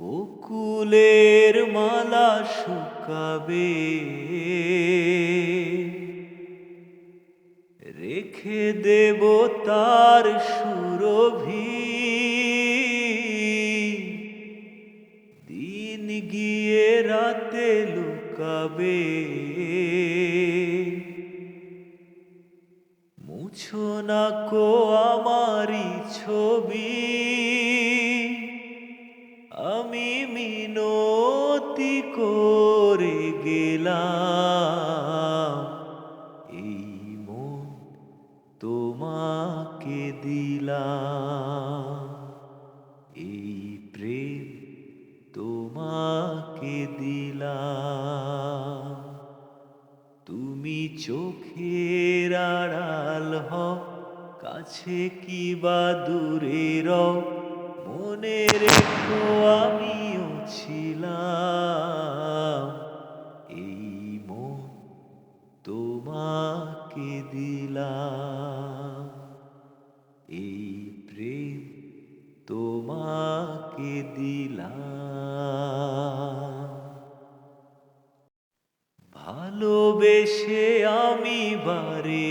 বকুলের মালা শুকাবে। রেখে দেব তার সুরভি। দিন গিয়ে রাতে লুকাবে। মুছো না কো আমারি ছবি। আমি মিনতি করে গেলাম। এই মন তোমাকে দিলাম। এই প্রেম তোমাকে দিলাম। তুমি চোখের আড়াল হ কাছে কি বা দূরে রও মনে রেখো এই প্রেম তোমাকে দিলাম। ভালোবেসে আমি বারে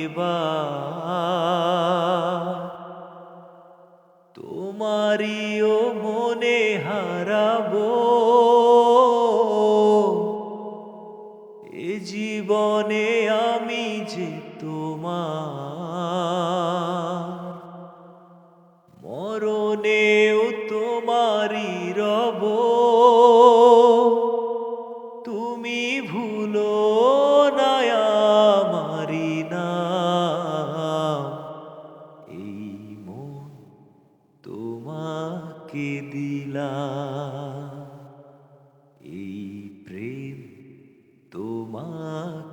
তোমারিও মনে হারাবো। জীবনে আমি যে তোমার। মরণেও তোমারি রব। তুমি ভুলো না আমারি নাম। এই মন তোমাকে দিলাম।